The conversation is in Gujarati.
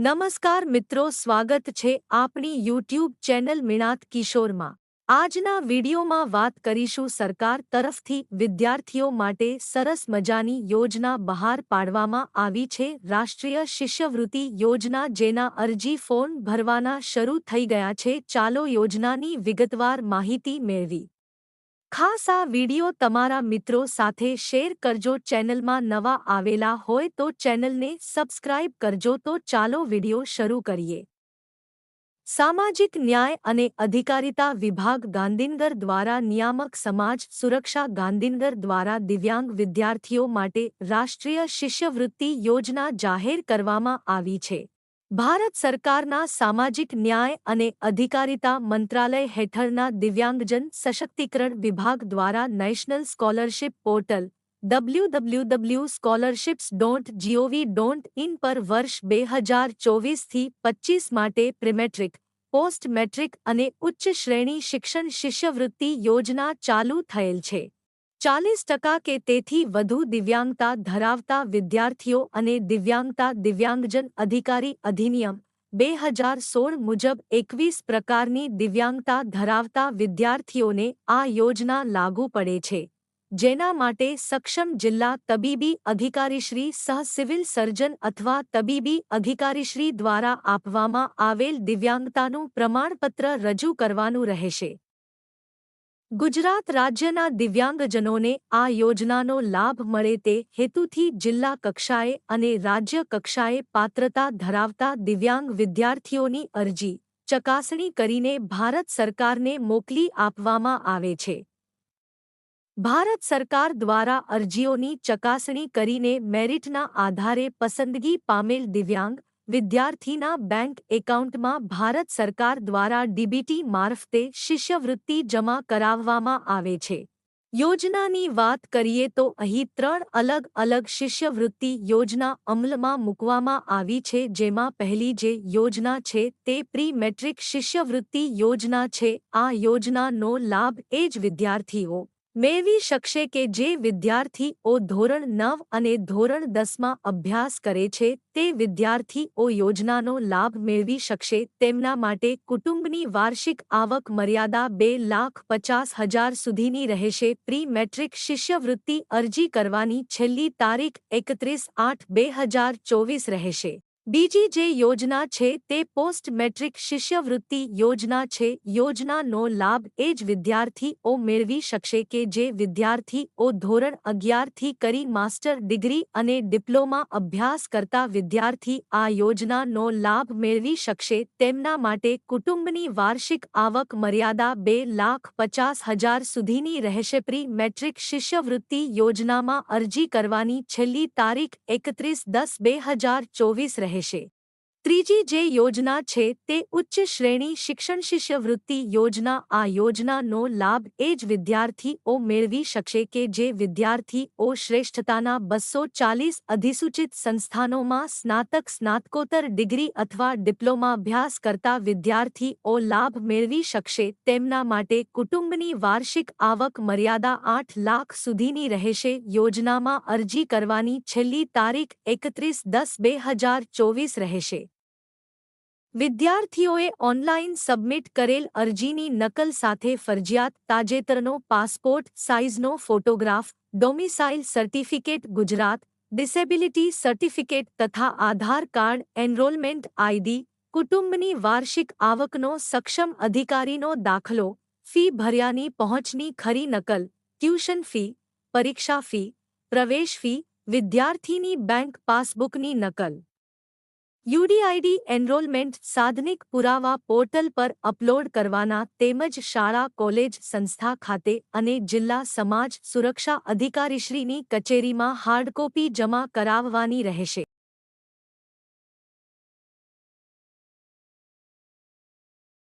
નમસ્કાર મિત્રો, સ્વાગત છે આપણી યુટ્યુબ ચેનલ મિણાત કિશોરમાં. આજના વિડીયોમાં વાત કરીશું સરકાર તરફથી વિદ્યાર્થીઓ માટે સરસ મજાની યોજના બહાર પાડવામાં આવી છે. રાષ્ટ્રીય શિષ્યવૃત્તિ યોજના જેના અરજી ફોર્મ ભરવાના શરૂ થઈ ગયા છે. ચાલો યોજનાની વિગતવાર માહિતી મેળવી. ખાસ આ વિડિયો તમારા મિત્રો સાથે શેર કરજો. ચેનલમાં નવા આવેલા હોય તો ચેનલને સબસ્ક્રાઇબ કરજો. તો ચાલો વિડિયો શરૂ કરીએ. સામાજિક ન્યાય અને અધિકારિતા વિભાગ ગાંધીનગર દ્વારા નિયામક સમાજ સુરક્ષા ગાંધીનગર દ્વારા દિવ્યાંગ વિદ્યાર્થીઓ માટે રાષ્ટ્રીય શિષ્યવૃત્તિ યોજના જાહેર કરવામાં આવી છે. ભારત સરકારના સામાજિક ન્યાય અને અધિકારિતા મંત્રાલય હેઠળના દિવ્યાંગજન સશક્તિકરણ વિભાગ દ્વારા national scholarship portal WWW W W scholarships don't GOV don't in પર વર્ષ બે હજાર ચોવીસથી પચ્ચીસ માટે પ્રિમેટ્રિક પોસ્ટ મેટ્રિક અને ઉચ્ચ શ્રેણી શિક્ષણ શિષ્યવૃત્તિ યોજના ચાલુ થયેલ છે. ચાલીસ ટકા કે તેથી વધુ દિવ્યાંગતા ધરાવતા વિદ્યાર્થીઓ અને દિવ્યાંગતા દિવ્યાંગજન અધિકારી અધિનિયમ બે હજાર સોળ મુજબ એકવીસ પ્રકારની દિવ્યાંગતા ધરાવતા વિદ્યાર્થીઓને આ યોજના લાગુ પડે છે, જેના માટે સક્ષમ જિલ્લા તબીબી અધિકારીશ્રી સહ સિવિલ સર્જન અથવા તબીબી અધિકારીશ્રી દ્વારા આપવામાં આવેલ દિવ્યાંગતાનું પ્રમાણપત્ર રજૂ કરવાનું રહેશે. ગુજરાત રાજ્યના દિવ્યાંગજનોને આ યોજનાનો લાભ મળે તે હેતુથી જિલ્લા કક્ષાએ અને રાજ્ય કક્ષાએ પાત્રતા ધરાવતા દિવ્યાંગ વિદ્યાર્થીઓની અરજી ચકાસણી કરીને ભારત સરકારને મોકલી આપવામાં આવે છે. ભારત સરકાર દ્વારા અરજીઓની ચકાસણી કરીને મેરિટના આધારે પસંદગી પામેલ દિવ્યાંગ વિદ્યાર્થીના બેંક એકાઉન્ટમાં ભારત સરકાર દ્વારા ડીબીટી મારફતે શિષ્યવૃત્તિ જમા કરાવવામાં આવે છે. યોજનાની વાત કરીએ તો અહીં ત્રણ અલગ અલગ શિષ્યવૃત્તિ યોજના અમલમાં મૂકવામાં આવી છે, જેમાં પહેલી જે યોજના છે તે પ્રી મેટ્રિક શિષ્યવૃત્તિ યોજના છે. આ યોજનાનો લાભ એ જ વિદ્યાર્થીઓ મેળવી શકશે કે જે વિદ્યાર્થીઓ ધોરણ નવ અને ધોરણ દસમાં અભ્યાસ કરે છે, તે વિદ્યાર્થીઓ યોજનાનો લાભ મેળવી શકશે. તેમના માટે કુટુંબની વાર્ષિક આવક મર્યાદા બે લાખ પચાસ હજાર સુધીની રહેશે. પ્રી મેટ્રિક શિષ્યવૃત્તિ અરજી કરવાની છેલ્લી તારીખ એકત્રીસ આઠ બે હજાર ચોવીસ રહેશે. બીજી જે યોજના છે તે પોસ્ટ મેટ્રિક શિષ્યવૃત્તિ યોજના છે. યોજનાનો લાભ એ જ વિદ્યાર્થીઓ મેળવી શકશે કે જે વિદ્યાર્થીઓ ધોરણ અગિયારથી કરી માસ્ટર ડિગ્રી અને ડિપ્લોમા અભ્યાસ કરતા વિદ્યાર્થી આ યોજનાનો લાભ મેળવી શકશે. તેમના માટે કુટુંબની વાર્ષિક આવક મર્યાદા બે લાખ પચાસ હજાર સુધીની રહેશે. પ્રી મેટ્રિક શિષ્યવૃત્તિ યોજનામાં અરજી કરવાની છેલ્લી તારીખ એકત્રીસ દસ બે હજાર ચોવીસ રહે રહેશે ત્રીજી જે યોજના છે તે ઉચ્ચ શ્રેણી શિક્ષણ શિષ્યવૃત્તિ યોજના. આ યોજનાનો લાભ એ જ વિદ્યાર્થીઓ મેળવી શકશે કે જે વિદ્યાર્થીઓ શ્રેષ્ઠતાના બસો ચાલીસ અધિસૂચિત સંસ્થાનોમાં સ્નાતક, સ્નાતકોત્તર ડિગ્રી અથવા ડિપ્લોમા અભ્યાસ કરતા વિદ્યાર્થીઓ લાભ મેળવી શકશે. તેમના માટે કુટુંબની વાર્ષિક આવક મર્યાદા આઠ લાખ સુધીની રહેશે. યોજનામાં અરજી કરવાની છેલ્લી તારીખ એકત્રીસ દસ બે હજાર ચોવીસ રહેશે. વિદ્યાર્થીઓએ ઓનલાઇન સબમિટ કરેલ અરજીની નકલ સાથે ફરજિયાત તાજેતરનો passport સાઇઝનો photograph, domicile certificate, Gujarat disability certificate તથા આધાર કાર્ડ, એનરોલમેન્ટ આઈડી, કુટુંબની વાર્ષિક આવકનો સક્ષમ અધિકારીનો દાખલો, ફી ભર્યાની પહોંચની ખરી નકલ, ટ્યુશન ફી, પરીક્ષા ફી, પ્રવેશ ફી, વિદ્યાર્થીની બેંક પાસબુકની નકલ. યુડીઆઈડી એનરોલમેન્ટ સાધનિક પુરાવા પોર્ટલ પર અપલોડ કરવાના તેમજ શાળા, કોલેજ, સંસ્થા ખાતે અને જિલ્લા સમાજ સુરક્ષા અધિકારીશ્રીની કચેરીમાં હાર્ડકોપી જમા કરાવવાની રહેશે.